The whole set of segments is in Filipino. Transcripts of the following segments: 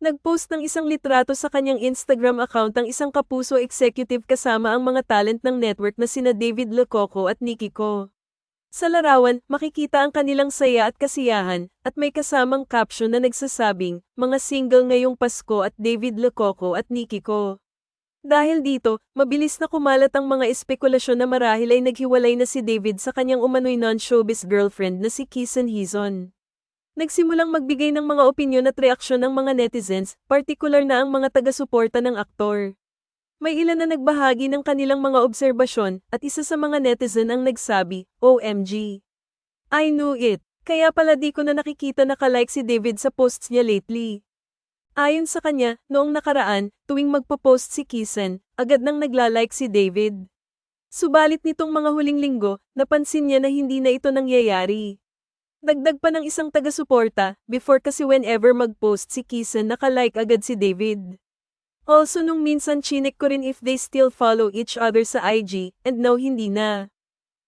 Nagpost ng isang litrato sa kanyang Instagram account ang isang kapuso executive kasama ang mga talent ng network na sina David Lococo at Nikki Ko. Sa larawan, makikita ang kanilang saya at kasiyahan, at may kasamang caption na nagsasabing, mga single ngayong Pasko at David Lococo at Nikki Ko. Dahil dito, mabilis na kumalat ang mga espekulasyon na marahil ay naghiwalay na si David sa kanyang umano'y non-showbiz girlfriend na si Kisen Hizon. Nagsimulang magbigay ng mga opinyon at reaksyon ng mga netizens, partikular na ang mga taga-suporta ng aktor. May ilan na nagbahagi ng kanilang mga obserbasyon, at isa sa mga netizen ang nagsabi, OMG. I knew it, kaya pala di ko na nakikita nakalike si David sa posts niya lately. Ayon sa kanya, noong nakaraan, tuwing magpo-post si Kisen, agad nang naglalike si David. Subalit nitong mga huling linggo, napansin niya na hindi na ito nangyayari. Dagdag pa ng isang taga-suporta, before kasi whenever mag-post si Kisen nakalike agad si David. Also nung minsan chinek ko rin if they still follow each other sa IG, and now hindi na.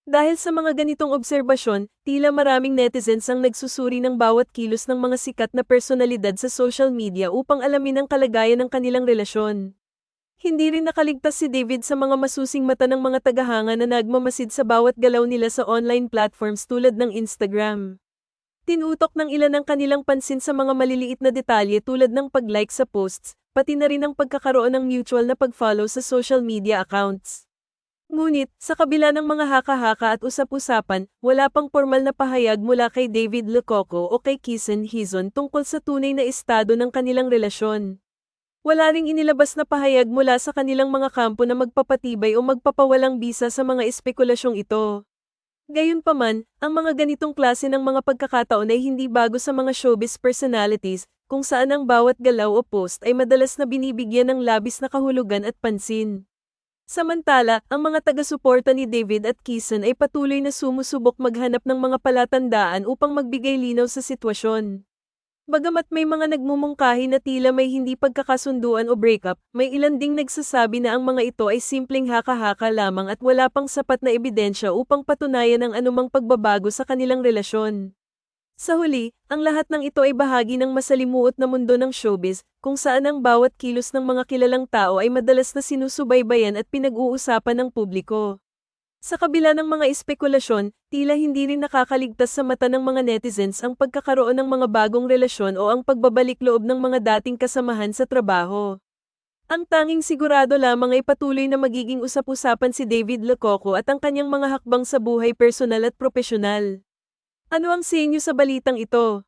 Dahil sa mga ganitong obserbasyon, tila maraming netizens ang nagsusuri ng bawat kilos ng mga sikat na personalidad sa social media upang alamin ang kalagayan ng kanilang relasyon. Hindi rin nakaligtas si David sa mga masusing mata ng mga tagahanga na nagmamasid sa bawat galaw nila sa online platforms tulad ng Instagram. Tinutok ng ilan ang kanilang pansin sa mga maliliit na detalye tulad ng pag-like sa posts, pati na rin ang pagkakaroon ng mutual na pag-follow sa social media accounts. Ngunit, sa kabila ng mga haka-haka at usap-usapan, wala pang formal na pahayag mula kay David Lococo o kay Kisen Hizon tungkol sa tunay na estado ng kanilang relasyon. Wala ring inilabas na pahayag mula sa kanilang mga kampo na magpapatibay o magpapawalang bisa sa mga espekulasyong ito. Gayunpaman, ang mga ganitong klase ng mga pagkakataon ay hindi bago sa mga showbiz personalities, kung saan ang bawat galaw o post ay madalas na binibigyan ng labis na kahulugan at pansin. Samantala, ang mga taga-suporta ni David at Kison ay patuloy na sumusubok maghanap ng mga palatandaan upang magbigay linaw sa sitwasyon. Bagamat may mga nagmumungkahi na tila may hindi pagkakasunduan o breakup, may ilan ding nagsasabi na ang mga ito ay simpleng haka-haka lamang at wala pang sapat na ebidensya upang patunayan ang anumang pagbabago sa kanilang relasyon. Sa huli, ang lahat ng ito ay bahagi ng masalimuot na mundo ng showbiz, kung saan ang bawat kilos ng mga kilalang tao ay madalas na sinusubaybayan at pinag-uusapan ng publiko. Sa kabila ng mga espekulasyon, tila hindi rin nakakaligtas sa mata ng mga netizens ang pagkakaroon ng mga bagong relasyon o ang pagbabalik loob ng mga dating kasamahan sa trabaho. Ang tanging sigurado lamang ay patuloy na magiging usap-usapan si David Lococo at ang kanyang mga hakbang sa buhay personal at profesional. Ano ang sa inyo sa balitang ito?